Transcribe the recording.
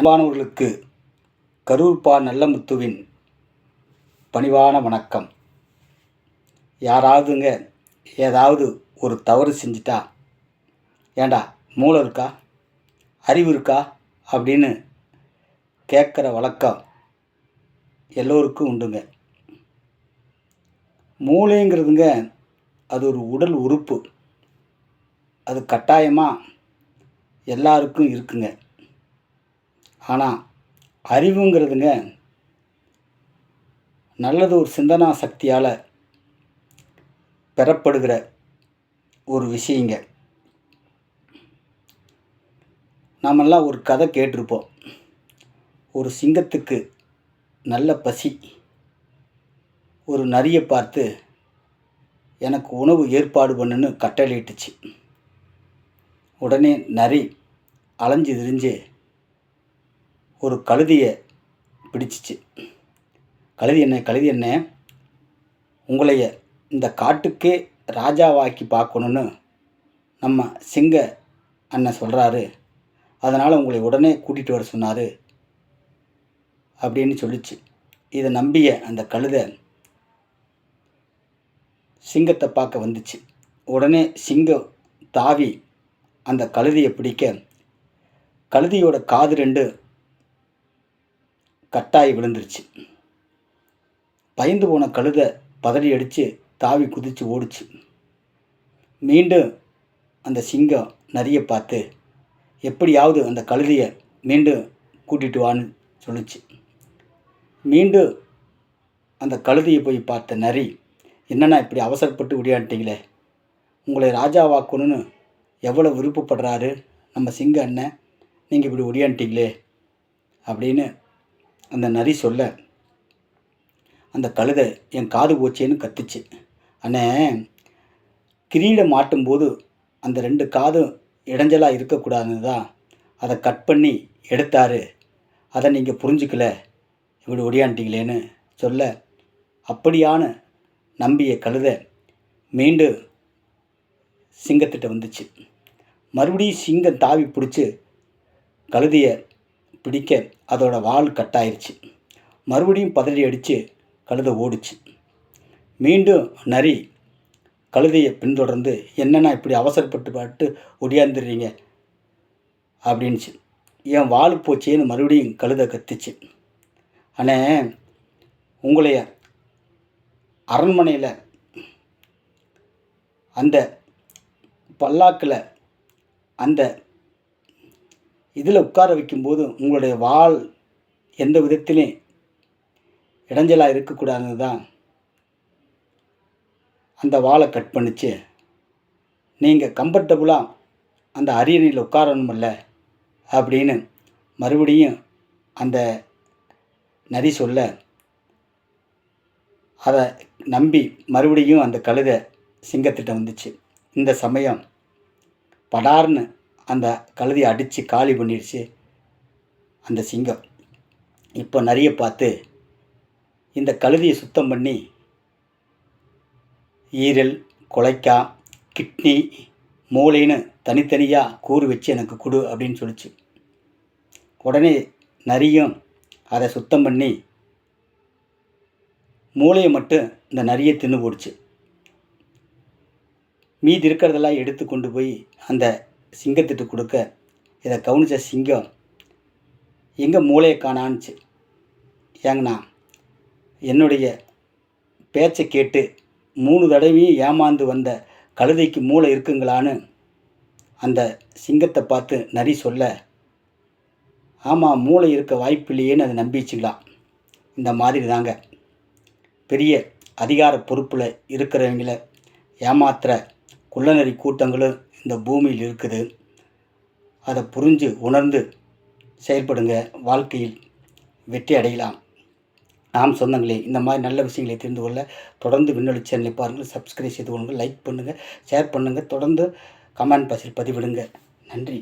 அன்பானவர்களுக்கு கரூர் பா நல்லமுத்துவின் பணிவான வணக்கம். யாராவதுங்க ஏதாவது ஒரு தவறு செஞ்சிட்டா? ஏண்டா மூளை இருக்கா? அறிவு இருக்கா? அப்படின்னு கேட்குற வழக்கம் எல்லோருக்கும் உண்டுங்க. மூளைங்கிறதுங்க அது ஒரு உடல் உறுப்பு. அது கட்டாயமாக எல்லாருக்கும் இருக்குங்க. ஆனால் அறிவுங்கிறதுங்க நல்லது ஒரு சிந்தனா சக்தியால் பெறப்படுகிற ஒரு விஷயங்க. நாமெல்லாம் ஒரு கதை கேட்டிருப்போம். ஒரு சிங்கத்துக்கு நல்ல பசி ஒரு நரியை பார்த்து எனக்கு உணவு ஏற்பாடு பண்ணுன்னு கட்டளையிட்டுச்சு. உடனே நரி அலைஞ்சு திரிஞ்சு ஒரு கழுதியை பிடிச்சிச்சு. கழுதி என்ன கழுதி என்ன? உங்களைய இந்த காட்டுக்கே ராஜாவாக்கி பார்க்கணுன்னு நம்ம சிங்க அண்ணன் சொல்கிறாரு அதனால் உங்களை உடனே கூட்டிகிட்டு வர சொன்னார் அப்படின்னு சொல்லிச்சு. இதை நம்பிய அந்த கழுதை சிங்கத்தை பார்க்க வந்துச்சு. உடனே சிங்கம் தாவி அந்த கழுதியை பிடிக்க கழுதியோட காது ரெண்டு கட்டாயி விழுந்துருச்சு. பயந்து போன கழுதை பதறி அடித்து தாவி குதித்து ஓடிச்சு. மீண்டும் அந்த சிங்கம் நரியை பார்த்து எப்படியாவது அந்த கழுதையை மீண்டும் கூட்டிகிட்டு வான்னு சொல்லுச்சு. மீண்டும் அந்த கழுதையை போய் பார்த்த நரி என்னென்னா இப்படி அவசரப்பட்டு விடியான்ட்டீங்களே உங்களை ராஜாவாக்கணும்னு எவ்வளோ விருப்பப்படுறாரு நம்ம சிங்க அண்ணன். நீங்கள் இப்படி ஒடியான்ட்டீங்களே அப்படின்னு அந்த நரி சொல்ல அந்த கழுதை என் காது போச்சேன்னு கத்துச்சு. அண்ணே கிரீடம் மாட்டும்போது அந்த ரெண்டு காதும் இடைஞ்சலாக இருக்கக்கூடாதுன்னு தான் அதை கட் பண்ணி எடுத்தாரு. அதை நீங்கள் புரிஞ்சுக்கல. இப்படி ஒடியாண்டிங்களேன்னு சொல்ல அப்படியான நம்பிய கழுதை மீண்டும் சிங்கத்திட்ட வந்துச்சு. மறுபடியும் சிங்கம் தாவி பிடிச்சி கழுதையை பிடிக்க அதோட வால் கட்டாயிருச்சு. மறுபடியும் பதறி அடித்து கழுதை ஓடிச்சு. மீண்டும் நரி கழுதையை பின்தொடர்ந்து என்னென்னா இப்படி அவசரப்பட்டு பாட்டு ஒடியாந்துடுறீங்க அப்படின்ச்சு. என் வால் போச்சேன்னு மறுபடியும் கழுதை கத்துச்சு. அண்ணே உங்களைய அரண்மனையில் அந்த பல்லாக்கில் அந்த இதில் உட்கார வைக்கும்போது உங்களுடைய வால் எந்த விதத்திலையும் இடைஞ்சலாக இருக்கக்கூடாதுன்னு தான் அந்த வாலை கட் பண்ணிச்சு. நீங்கள் கம்ஃபர்டபுளாக அந்த அரியணையில் உட்காரணுமில்ல அப்படின்னு மறுபடியும் அந்த நரி சொல்ல அதை நம்பி மறுபடியும் அந்த கழுதை சிங்கத்திட்ட வந்துச்சு. இந்த சமயம் படார்னு அந்த கழுதையை அடித்து காலி பண்ணிடுச்சு அந்த சிங்கம். இப்போ நிறைய பார்த்து இந்த கழுதியை சுத்தம் பண்ணி ஈரல் கொலைக்கா கிட்னி மூளைன்னு தனித்தனியாக கூறு வச்சு எனக்கு கொடு அப்படின்னு சொல்லிச்சு. உடனே நரியும் அதை சுத்தம் பண்ணி மூளையை மட்டும் இந்த நரியை தின்னு போடுச்சு. மீதி இருக்கிறதெல்லாம் எடுத்து கொண்டு போய் அந்த சிங்கத்திட்டு கொடுக்க இதை கவனித்த சிங்கம் எங்கே மூளையை காணான்ச்சு? ஏங்கண்ணா என்னுடைய பேச்சை கேட்டு மூணு தடவையும் ஏமாந்து வந்த கழுதைக்கு மூளை இருக்குங்களான்னு அந்த சிங்கத்தை பார்த்து நரி சொல்ல ஆமாம் மூளை இருக்க வாய்ப்பில்லையேன்னு அதை நம்பிச்சுங்களாம் இந்த மாதிரி தாங்க. பெரிய அதிகார பொறுப்பில் இருக்கிறவங்கள ஏமாத்துகிற குள்ளநரி கூட்டங்களும் இந்த பூமியில் இருக்குது. அதை புரிஞ்சு உணர்ந்து செயல்படுங்க. வாழ்க்கையில் வெற்றி அடையலாம். நாம் சொந்தங்களே இந்த மாதிரி நல்ல விஷயங்களை தெரிந்து கொள்ள தொடர்ந்து விண்ணொலி சேனலை பாருங்கள். சப்ஸ்கிரைப் செய்து கொள்ளுங்கள். லைக் பண்ணுங்கள் ஷேர் பண்ணுங்கள் தொடர்ந்து கமெண்ட் பாக்ஸில் பதிவிடுங்க. நன்றி.